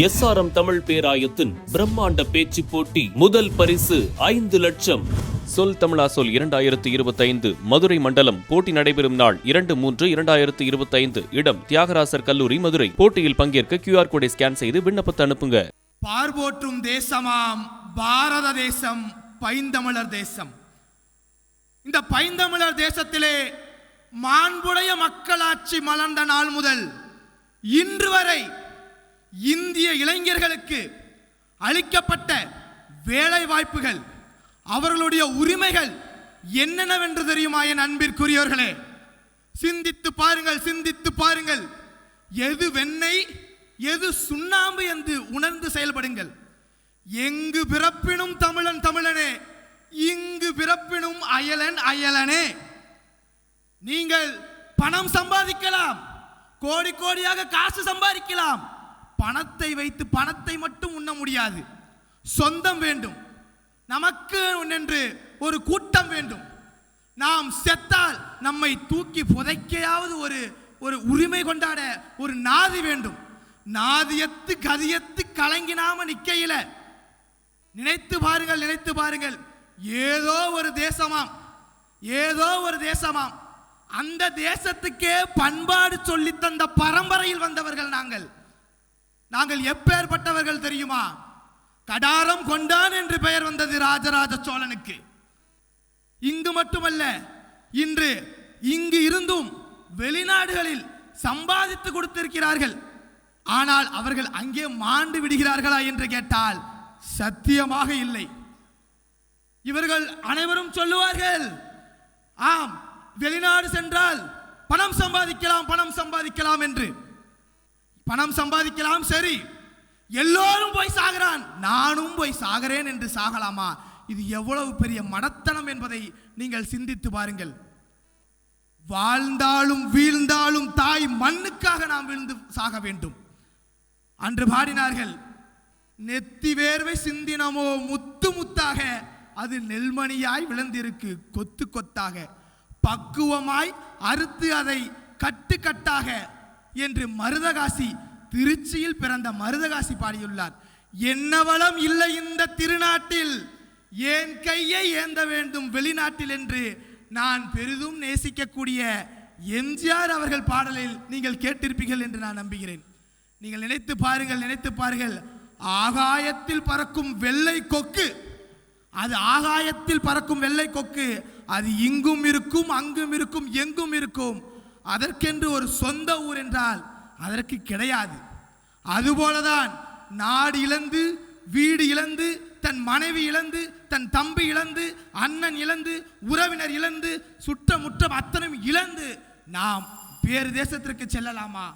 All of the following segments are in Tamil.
எஸ்ஆர்எம் தமிழ் பேராயத்தின் பிரம்மாண்ட பேச்சு போட்டி முதல் பரிசு ஐந்து லட்சம். சொல் தமிழா சொல் இரண்டாயிரத்து இருபத்தைந்து மதுரை மண்டலம் போட்டி நடைபெறும் நாள் இரண்டு மூன்று இரண்டாயிரத்து இருபத்தைந்து. இடம் தியாகராசர் கல்லூரி மதுரை. போட்டியில் பங்கேற்க கியூஆர் கோடை ஸ்கேன் செய்து விண்ணப்பத்தை அனுப்புங்க. பார்போற்றும் தேசமாம் பாரத தேசம் பைந்தமிழர் தேசம். இந்த பைந்தமிழர் தேசத்திலே மாண்புடைய மக்களாட்சி மலர்ந்த நாள் முதல் இன்று வரை இந்திய இளைஞர்களுக்கு அளிக்கப்பட்ட வேலை வாய்ப்புகள் அவர்களுடைய உரிமைகள் என்னென்னவென்று தெரியுமா என் அன்பிற்குரியவர்களே? சிந்தித்து பாருங்கள் சிந்தித்து பாருங்கள். எது வெண்ணெய் எது சுண்ணாம்பு என்று உணர்ந்து செயல்படுங்கள். எங்கு பிறப்பினும் தமிழன் தமிழனே இங்கு பிறப்பினும் அயலன் அயலனே. நீங்கள் பணம் சம்பாதிக்கலாம் கோடி கோடியாக காசு சம்பாதிக்கலாம். பணத்தை வைத்து பணத்தை மட்டும் உண்ண முடியாது. சொந்தம் வேண்டும். நமக்கு என்று ஒரு கூட்டம் வேண்டும். நாம் செத்தால் நம்மை தூக்கி புதைக்கையாவது ஒரு ஒரு உரிமை கொண்டாட ஒரு நாதி வேண்டும். நாதியத்து கதியத்து கலங்கினாம நிக்கையில. நினைத்து பாருங்கள் நினைத்து பாருங்கள். ஏதோ ஒரு தேசமாம். ஏதோ ஒரு தேசமாம். அந்த தேசத்துக்கே பண்பாடு சொல்லி தந்த பரம்பரையில் வந்தவர்கள் நாங்கள். நாங்கள் எப்பேற்பட்டவர்கள் தெரியுமா? கடாரம் கொண்டான் என்று பெயர் வந்தது ராஜராஜ சோழனுக்கு. இங்கு மட்டுமல்ல இன்று இங்கு இருந்தும் வெளிநாடுகளில் சம்பாதித்து கொடுத்திருக்கிறார்கள். ஆனால் அவர்கள் அங்கே மாண்டு விடுகிறார்களா என்று கேட்டால் சத்தியமாக இல்லை. இவர்கள் அனைவரும் சொல்லுவார்கள் ஆம் வெளிநாடு சென்றால் பணம் சம்பாதிக்கலாம் பணம் சம்பாதிக்கலாம் என்று. பணம் சம்பாதிக்கலாம் சரி. எல்லோரும் போய் சாகிறான். நானும் போய் சாகிறேன் என்று சாகலாமா? இது எவ்வளவு பெரிய மடத்தனம் என்பதை நீங்கள் சிந்தித்து பாருங்கள். வாழ்ந்தாலும் வீழ்ந்தாலும் தாய் மண்ணுக்காக நாம் விழுந்து சாக வேண்டும். அன்று பாடினார்கள் நெத்தி வேர்வை சிந்தினமோ முத்து முத்தாக அது நெல்மணியாய் விழுந்திருக்கு கொத்து கொத்தாக. பக்குவமாய் அறுத்து அதை கட்டு கட்டாக என்று மருதகாசி திருச்சியில் பிறந்த மருதகாசி பாடியுள்ளார். என்னவளம் இல்லை இந்த திருநாட்டில்? ஏன் கையை ஏந்த வேண்டும் வெளிநாட்டில் என்று நான் பெரிதும் நேசிக்கக்கூடிய எம்ஜிஆர் அவர்கள் பாடலில் நீங்கள் கேட்டிருப்பீர்கள் என்று நான் நம்புகிறேன். நீங்கள் நினைத்து பாருங்கள் நினைத்து பாருங்கள். ஆகாயத்தில் பறக்கும் வெள்ளை கொக்கு. அது ஆகாயத்தில் பறக்கும் வெள்ளை கொக்கு. அது இங்கும் இருக்கும் அங்கும் இருக்கும் எங்கும் இருக்கும். அதற்கென்று ஒரு சொந்த ஊர் என்றால் அதற்கு கிடையாது. அதுபோலதான் நாடு இழந்து வீடு இழந்து தன் மனைவி இழந்து தன் தம்பி இழந்து அண்ணன் இழந்து உறவினர் இழந்து சுற்றமுற்றம் அத்தனையும் இழந்து நாம் வேறு தேசத்திற்கு செல்லலாமா?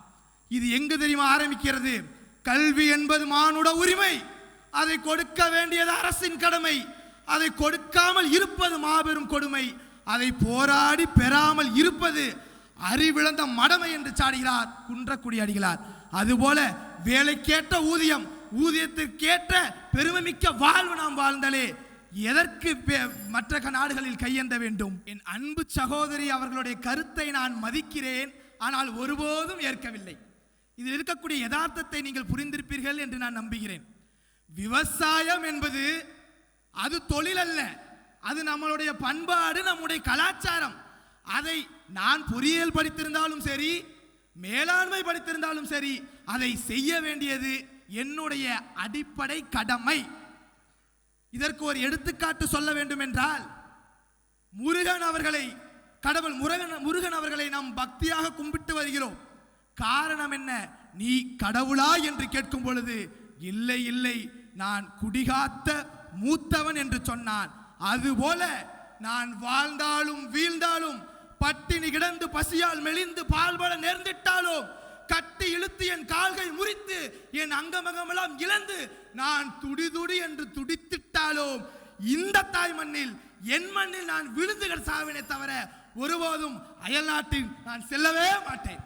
இது எங்கு தெரியுமா ஆரம்பிக்கிறது? கல்வி என்பது மானுட உரிமை. அதை கொடுக்க வேண்டியது அரசின் கடமை. அதை கொடுக்காமல் இருப்பது மாபெரும் கொடுமை. அதை போராடி பெறாமல் இருப்பது அறிவிழந்த மடமை என்று சாடுகிறார் குன்றக்குடி அடிகளார் அதுபோல வேலைக்கேற்ற ஊதியம் ஊதியத்திற்கேற்ற பெருமைமிக்க வாழ்வு நாம் வாழ்ந்தாலே எதற்கு மற்ற நாடுகளில் கையெந்த வேண்டும்? என் அன்பு சகோதரி அவர்களுடைய கருத்தை நான் மதிக்கிறேன் ஆனால் ஒருபோதும் ஏற்கவில்லை. இதில் இருக்கக்கூடிய யதார்த்தத்தை நீங்கள் புரிந்திருப்பீர்கள் என்று நான் நம்புகிறேன். விவசாயம் என்பது அது தொழில் அல்ல அது நம்மளுடைய பண்பாடு நம்முடைய கலாச்சாரம். அதை நான் பொறியியல் படித்திருந்தாலும் சரி மேலாண்மை படித்திருந்தாலும் சரி அதை செய்ய வேண்டியது என்னுடைய அடிப்படை கடமை. இதற்கு ஒரு எடுத்துக்காட்டு சொல்ல வேண்டும் என்றால் முருகன் அவர்களை கடவுள் முருகன் முருகன் அவர்களை நாம் பக்தியாக கும்பிட்டு வருகிறோம். காரணம் என்ன? நீ கடவுளா என்று கேட்கும் பொழுது இல்லை இல்லை நான் குடிகாத்த மூத்தவன் என்று சொன்னான். அதுபோல நான் வாழ்ந்தாலும் வீழ்ந்தாலும் பட்டினி கிடந்து பசியால் மெலிந்து பால்பட நேர்ந்திட்டாலும் கட்டி இழுத்து என் கால்கள் முறித்து என் அங்கமகமெல்லாம் இழந்து நான் துடிதுடி என்று துடித்திட்டாலும் இந்த தாய் மண்ணில் என் மண்ணில் நான் விழுந்துகள் சாவினே தவிர ஒருபோதும் அயல் நாட்டில் நான் செல்லவே மாட்டேன்.